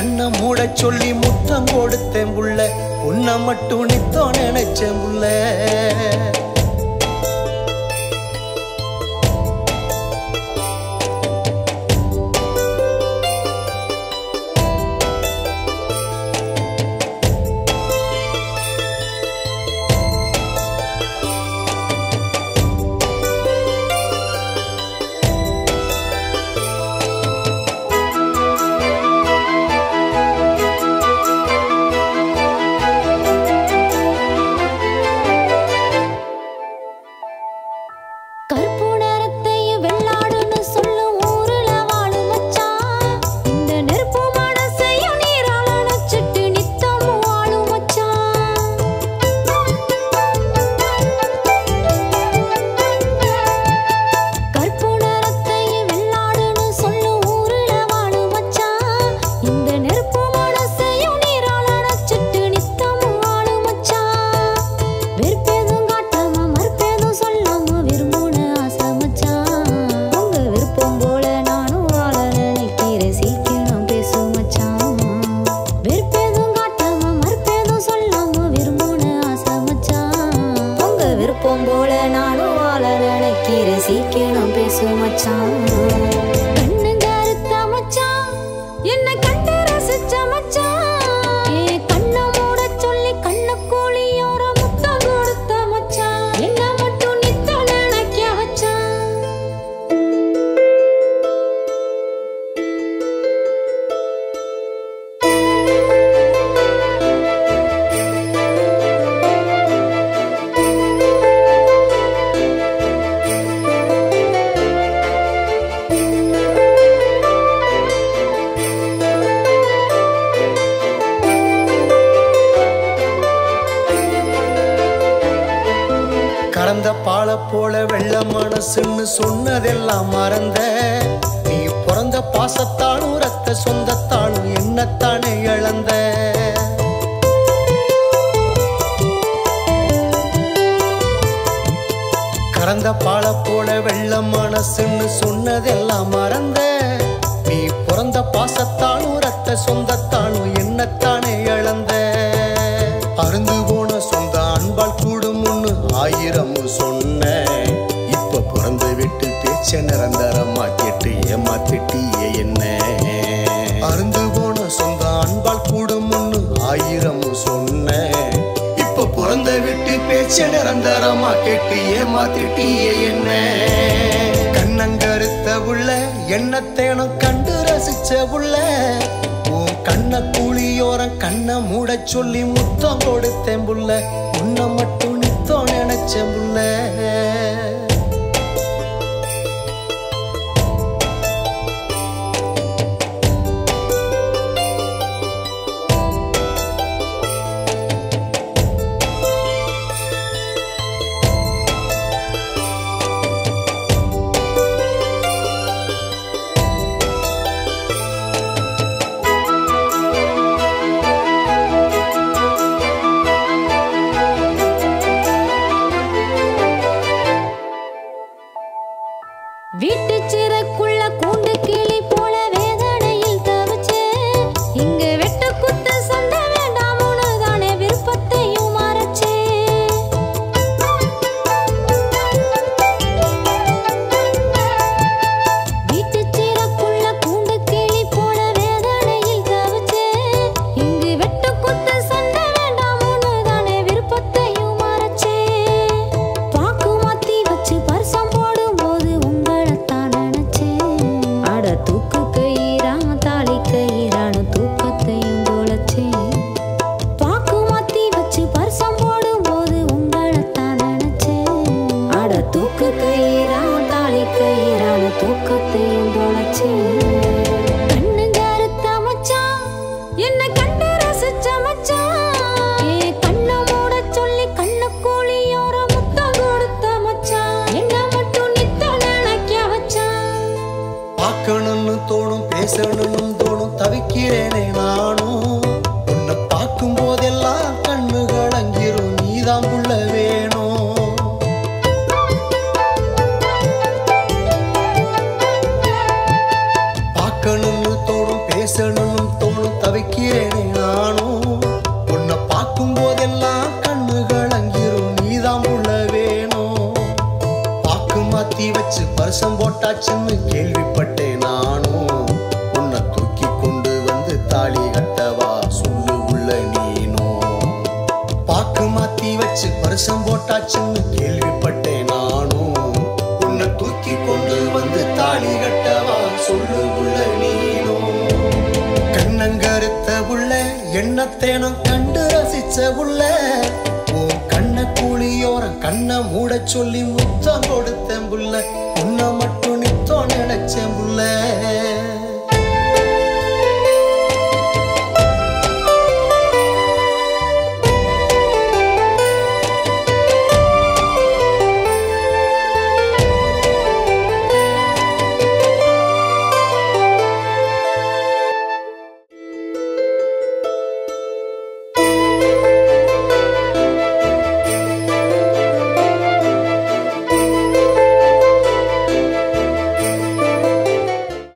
கண்ணை மூட சொல்லி முத்தம் கொடுத்தேன் புள்ள உன்னை மட்டும் நித்தோ நினைச்சேன் புள்ள விருப்பம் போல நானும் வாழ நினைக்கிற சீக்கிரம் பேசும் மச்சான். போல வெள்ள மனசுன்னு சொன்னதெல்லாம் மறந்த. நீ பிறந்த பாசத்தாலும் ரத்த சொந்தத்தாலும் என்னத்தானே இழந்த. கறந்த பால போல வெள்ள மனசுன்னு சொன்னதெல்லாம் மறந்த. நீ பிறந்த பாசத்தாலும் ரத்த சொந்தத்தாலும் என்ன விட்டு பேச்ச நிரந்தரமா கேட்டு ஏமாத்திட்டியே என்ன? அருந்து போன சொந்த அன்பால் கூடும்னு ஆயிரம் சொன்ன. இப்ப பிறந்த விட்டு பேச்ச நிரந்தரமா கேட்டு ஏமாத்திட்டியே என்ன? கண்ணங்கருத்த உள்ள எண்ணத்தேனும் கண்டு ரசிச்ச உள்ள. உன் கண்ண கூலியோரம் கண்ண மூட சொல்லி முத்தம் கொடுத்தேன் புள்ள. உன்னை மட்டும் நித்தம் நினைச்சேன் புள்ள. தூக்கத்தையும் தொலைச்சேன் கண்ணுங்க மச்சான் என்ன கண்டு ரசிச்ச மச்சான் என் கண்ணை மூட சொல்லி கண்ண கோழியோர முத்தம் கொடுத்த மச்சான் என்ன மட்டும் நினைக்க வச்சான் பார்க்கணும்னு தோணும் பேசணும்னு வைக்கிறேனே நானும். உன்னை பார்க்கும் போதெல்லாம் கண்ணுகள் அங்கிரும் நீதான் உள்ள வேணும். பாக்கு மாத்தி வச்சு பரிசம் போட்டாச்சுன்னு கேள்விப்பட்டேன் நானும். உன்னை தூக்கி கொண்டு வந்து தாலி கட்டவா சொல்லு உள்ள நீனும். பாக்கு மாத்தி வச்சு பரிசம் போட்டாச்சுன்னு கேள்விப்பட்டேன் பயணம் கண்டு ரசிச்ச உள்ள உன் கண்ண கூலியோர கண்ணை மூட சொல்லி முத்தம் கொடுத்தேன் புள்ள உன்னை மட்டும்